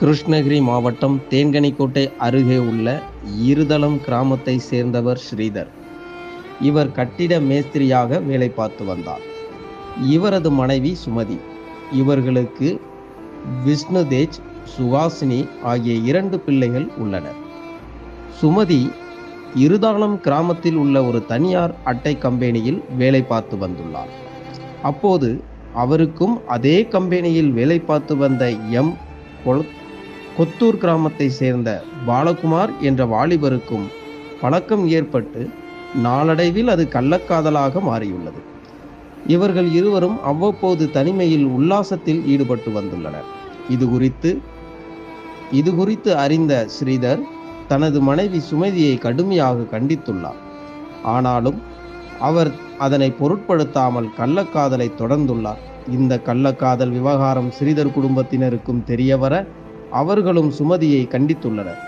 கிருஷ்ணகிரி மாவட்டம் தேன்கனிக்கோட்டை அருகே உள்ள இருதளம் கிராமத்தை சேர்ந்தவர் ஸ்ரீதர். இவர் கட்டிட மேஸ்திரியாக வேலை பார்த்து வந்தார். இவரது மனைவி சுமதி இவர்களுக்கு விஷ்ணுதேஜ் சுகாசினி ஆகிய இரண்டு பிள்ளைகள் உள்ளனர். சுமதி இருதாளம் கிராமத்தில் உள்ள ஒரு தனியார் அட்டை கம்பெனியில் வேலை பார்த்து வந்துள்ளார். அப்போது அவருக்கும் அதே கம்பெனியில் வேலை பார்த்து வந்த எம். கொல்- கொத்தூர் கிராமத்தை சேர்ந்த பாலகுமார் என்ற வாலிபருக்கும் பழக்கம் ஏற்பட்டு நாளடைவில் அது கள்ளக்காதலாக மாறியுள்ளது. இவர்கள் இருவரும் அவ்வப்போது தனிமையில் உல்லாசத்தில் ஈடுபட்டு வந்துள்ளனர். இது குறித்து இது குறித்து அறிந்த ஸ்ரீதர் தனது மனைவி சுமதியை கடுமையாக கண்டித்துள்ளார். ஆனாலும் அவர் அதனை பொருட்படுத்தாமல் கள்ளக்காதலை தொடர்ந்துள்ளார். இந்த கள்ளக்காதல் விவகாரம் ஸ்ரீதர் குடும்பத்தினருக்கும் தெரியவர அவர்களும் சுமதியை கண்டித்துள்ளனர்.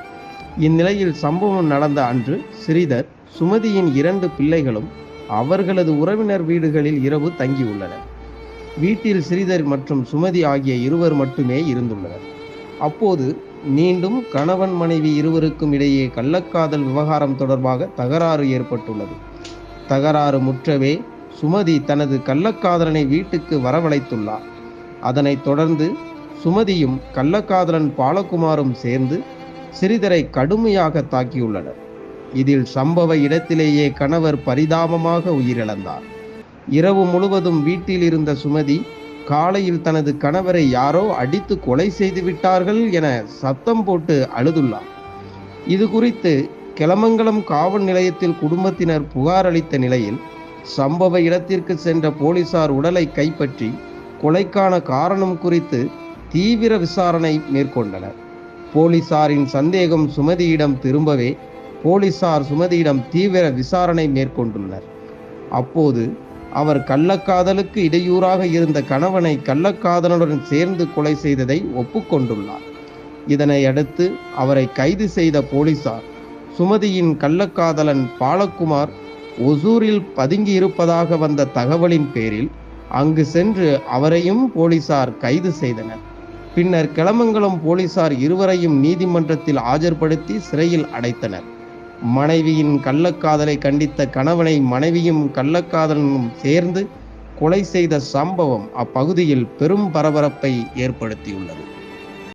இந்நிலையில் சம்பவம் நடந்த அன்று ஸ்ரீதர் சுமதியின் இரண்டு பிள்ளைகளும் அவர்களது உறவினர் வீடுகளில் இரவு தங்கியுள்ளனர். வீட்டில் ஸ்ரீதர் மற்றும் சுமதி ஆகிய இருவர் மட்டுமே இருந்துள்ளனர். அப்போது மீண்டும் கணவன் மனைவி இருவருக்கும் இடையே கள்ளக்காதல் விவகாரம் தொடர்பாக தகராறு ஏற்பட்டுள்ளது. தகராறு முற்றவே சுமதி தனது கள்ளக்காதலனை வீட்டுக்கு வரவழைத்துள்ளார். அதனைத் தொடர்ந்து சுமதியும் கள்ளக்காதலன் பாலகுமாரும் சேர்ந்து சிறிதரை கடுமையாக தாக்கியுள்ளனர். இதில் சம்பவ இடத்திலேயே கணவர் பரிதாபமாக உயிரிழந்தார். இரவு முழுவதும் வீட்டில் இருந்த சுமதி காலையில் தனது கணவரை யாரோ அடித்து கொலை செய்து விட்டார்கள் என சத்தம் போட்டு அழுதுள்ளார். இது குறித்து கிளமங்கலம் காவல் நிலையத்தில் குடும்பத்தினர் புகார் அளித்த நிலையில் சம்பவ இடத்திற்கு சென்ற போலீசார் உடலை கைப்பற்றி கொலைக்கான காரணம் குறித்து தீவிர விசாரணை மேற்கொண்டனர். போலீசாரின் சந்தேகம் சுமதியிடம் திரும்பவே போலீசார் சுமதியிடம் தீவிர விசாரணை மேற்கொண்டுள்ளனர். அப்போது அவர் கள்ளக்காதலுக்கு இடையூறாக இருந்த கணவனை கள்ளக்காதலனுடன் சேர்ந்து கொலை செய்ததை ஒப்புக்கொண்டுள்ளார். இதனை அடுத்து அவரை கைது செய்த போலீசார் சுமதியின் கள்ளக்காதலன் பாலகுமார் ஒசூரில் பதுங்கி இருப்பதாக வந்த தகவலின் பேரில் அங்கு சென்று அவரையும் போலீசார் கைது செய்தனர். பின்னர் கிளமங்கலம் போலீசார் இருவரையும் நீதிமன்றத்தில் ஆஜர்படுத்தி சிறையில் அடைத்தனர். மனைவியின் கள்ளக்காதலை கண்டித்த கணவனை மனைவியும் கள்ளக்காதலனும் சேர்ந்து கொலை செய்த சம்பவம் அப்பகுதியில் பெரும் பரபரப்பை ஏற்படுத்தியுள்ளது.